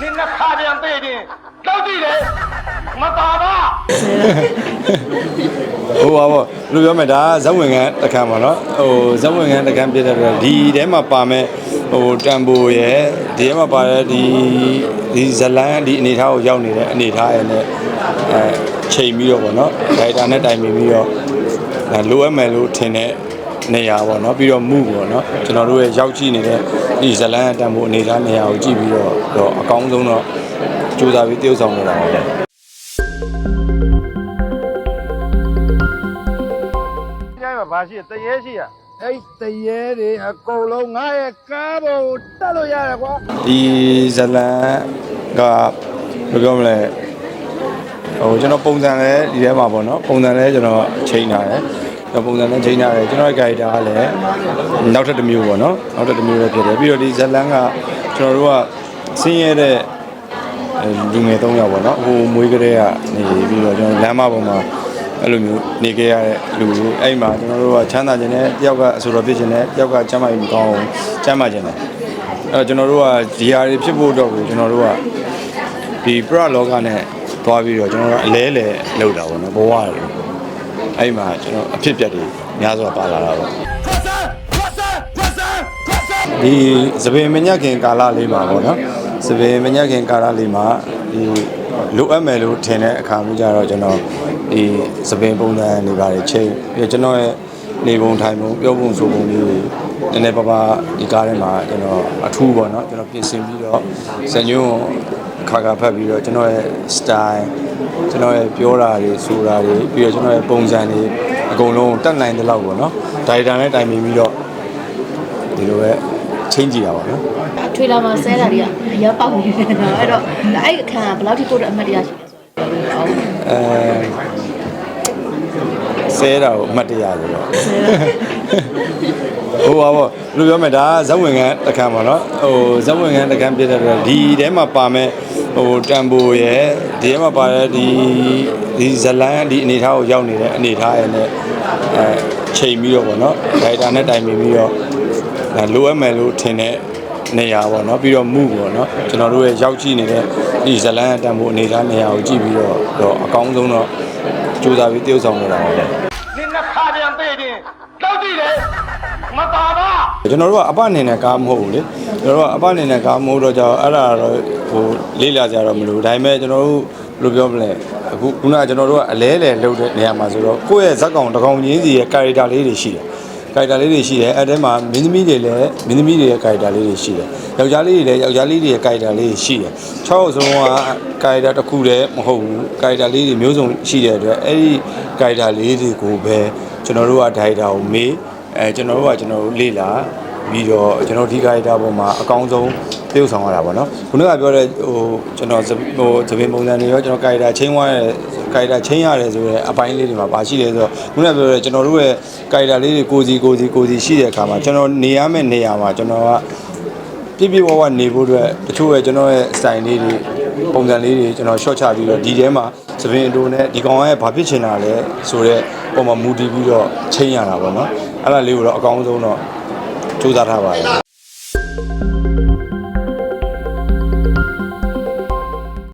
နင်နှစ်ခါပြန်ပေးခြင်းတောက်ကြည့်တယ်မသာပါဟိုပါဗောဘယ်လိုပြောမလဲဒါဇက်ဝင်ကန်တကန်ပါเนาะဟိုဇက်ဝင်ကန်တကန်ပြတဲ့အတွက်ဒီထဲမှာပါမဲ့ဟိုတန်ပိုရယ်ဒီထဲမှာပါတဲ့ဒီဒီဇလန်းဒီအနေထားကိုရောက်နေတဲ့အနေထားရယ်နဲ့အဲချိန်ပြီးတော့ဗောเนาะဒါတာနဲ့တိုင်ပြီးတော့လိုအပ်မယ်လို့ထင်တဲ့ နေရာပေါ့နော်ပြီးတော့မှုပေါ့နော်ကျွန်တော်တို့ရဲ့ရောက်ကြည့်နေတဲ့ဒီဇလန်အတန်ဖို့အနေထားနေရာကိုကြည့်ပြီးတော့တော့အကောင်းဆုံးတော့စူးစမ်းပြီးတည်ဆောက်နေတာပါပဲ။ကျမဘာရှိတရေရှိရအဲ့တရေတွေအကုန်လုံးငါရဲ့ကားပေါ်ကိုတက်လို့ရတယ်ကွာဒီဇလန်ကဘယ်ပြောမလဲဟိုကျွန်တော်ပုံစံလဲဒီထဲမှာပေါ့နော်ပုံစံလဲကျွန်တော်ချိန်ထားတယ် တော်ပုံစံလဲချိန်ထားတယ်ကျွန်တော်ရဲ့ character ကလည်းနောက်ထပ်တစ်မျိုးပေါ့နော်နောက်ထပ်တစ်မျိုးပဲဖြစ်တယ်ပြီးတော့ဒီဇလန်ကကျွန်တော်တို့ကဆင်းရဲတဲ့အဲလူငယ်၃ယောက်ပေါ့နော်ဟိုမွေးကလေးကနေပြီးတော့ကျွန်တော်လမ်းမပေါ်မှာအဲ့လိုမျိုးနေခဲ့ရတဲ့လူတွေအဲ့မှာကျွန်တော်တို့ကချမ်းသာခြင်းနဲ့တယောက်ကအဆိုတော်ဖြစ်ခြင်းနဲ့တယောက်ကချမ်းသာရင်မကောင်းအောင်ချမ်းသာခြင်းနဲ့အဲ့တော့ကျွန်တော်တို့ကဒီဟာတွေဖြစ်ဖို့တော့ကိုကျွန်တော်တို့ကဒီပရလောကနဲ့သွားပြီးတော့ကျွန်တော်တို့အလဲလဲလောက်တာပေါ့နော်ဘဝတွေ အဲ့မှာကျွန်တော်အဖြစ်ပြက်တွေများစွာပါလာတာပေါ့ဒီသပင်မညက်ခင်ကာလလေးမှာပေါ့နော်သပင်မညက်ခင်ကာလလေးမှာဒီလိုအပ်မယ်လို့ထင်တဲ့အခါမျိုးကြတော့ကျွန်တော်ဒီသပင်ပုံစံနေပါတယ်ချိန်ပြီးတော့ကျွန်တော်ရဲ့နေပုံထိုင်ပုံပြောပုံဆိုပုံလေးတွေနည်းနည်းပါးပါးဒီကားထဲမှာကျွန်တော်အထူးပေါ့နော်ကျွန်တော်ပြင်ဆင်ပြီးတော့ဇညွန်း ခါခါဖတ်ပြီးတော့ကျွန်တော်ရဲ့ style ကျွန်တော်ရဲ့ပြောတာတွေဆိုတာတွေပြီးတော့ကျွန်တော်ရဲ့ပုံစံတွေအကုန်လုံးတက်နိုင်တဲ့လောက်ပေါ့နော်ဒါရိုက်တာနဲ့တိုင်ပင်ပြီးတော့ဒီလိုပဲချင်းကြည့်တာပေါ့နော်ထွေလာမှာဆဲတာတွေကအရင်ပေါက်နေတယ်နော်အဲ့တော့အဲ့အခါကဘယ်လောက်ထိပို့တဲ့အမှတ်တရရှိလဲဆိုအဲဆဲတာကိုအမှတ်တရဆိုတော့ဟိုပါဗောလူပြောမယ်ဒါဇက်ဝင်ကန်တခါပါနော်ဟိုဇက်ဝင်ကန်တခါပြတဲ့အတွက်ဒီထဲမှာပါမဲ့ ဟိုတန်ဖိုရဲ့ဒီထဲမှာပါတဲ့ဒီဒီဇလန်ဒီအနေထားကိုရောက်နေတဲ့အနေထားရဲ့နဲ့အဲချိန်ပြီးတော့ဗောနော်ဒိုင်တာနဲ့တိုင်ပြီးပြီးတော့ဒါလိုအပ်မယ်လို့ထင်တဲ့နေရာပေါ့နော်ပြီးတော့မှုပေါ့နော်ကျွန်တော်တို့ရဲ့ရောက်ကြည့်နေတဲ့ဒီဇလန်တန်ဖိုအနေထားနေရာကိုကြည့်ပြီးတော့တော့အကောင်းဆုံးတော့စူးစမ်းပြီးတည်ဆောင်နေတာပါပဲ နင်နှစ်ခါပြန်ပေးခြင်းတောက်ကြည့်တယ်မပါပါကျွန်တော်တို့ကအပအနေနဲ့ကားမဟုတ်ဘူးလေကျွန်တော်တို့ကအပအနေနဲ့ကားမဟုတ်တော့ကြောင်အဲ့ဒါတော့ဟိုလေးလာကြတော့မလို့ဒါပေမဲ့ကျွန်တော်တို့ဘယ်လိုပြောမလဲအခုခုနကကျွန်တော်တို့ကအလဲလဲလှုပ်တဲ့နေရာမှာဆိုတော့ကိုယ့်ရဲ့ဇက်ကောင်တကောင်ချင်းစီရဲ့ character လေးတွေရှိတယ် character လေးတွေရှိတယ်အဲ့ထဲမှာမင်းသမီးတွေလည်းမင်းသမီးတွေရဲ့ character လေးတွေရှိတယ်ယောက်ျားလေးတွေလည်းယောက်ျားလေးတွေရဲ့ character လေးတွေရှိတယ်6ယောက်စလုံးက character တစ်ခုတည်းမဟုတ်ဘူး character လေးတွေမျိုးစုံရှိတဲ့အတွက်အဲ့ဒီ character လေးတွေကိုပဲကျွန်တော်တို့က director ကိုမေးအဲကျွန်တော်တို့ကကျွန်တော်တို့လေ့လာပြီးတော့ကျွန်တော်ဒီ character ပေါ်မှာအကောင်းဆုံးပြုဆောင်ရတာပေါ့နော်ခုနကပြောတဲ့ဟိုကျွန်တော်ဟိုသပင်ပုံစံတွေရောကျွန်တော် character ချင်း သွားတဲ့ character ချင်းရတယ်ဆိုတော့အပိုင်းလေးတွေမှာပါရှိတယ်ဆိုတော့ခုနကပြောတဲ့ကျွန်တော်တို့ရဲ့ character လေးတွေကိုစီကိုစီကိုစီရှိတဲ့အခါမှာကျွန်တော်နေရမယ့်နေရာမှာကျွန်တော်ကပြည့်ပြည့်ဝဝနေဖို့အတွက်တချို့ရဲ့ကျွန်တော်ရဲ့ style လေးတွေပုံစံလေးတွေကျွန်တော် short ချပြီးတော့ဒီထဲမှာသပင်အတိုနဲ့ဒီကောင်ရဲ့ဘာဖြစ်ချင်တာလဲဆိုတော့ပုံမှာမူတည်ပြီးတော့ချိန်ရတာပေါ့နော်အဲ့ဒါလေးကိုတော့အကောင်းဆုံးတော့စူးစမ်းထားပါတယ်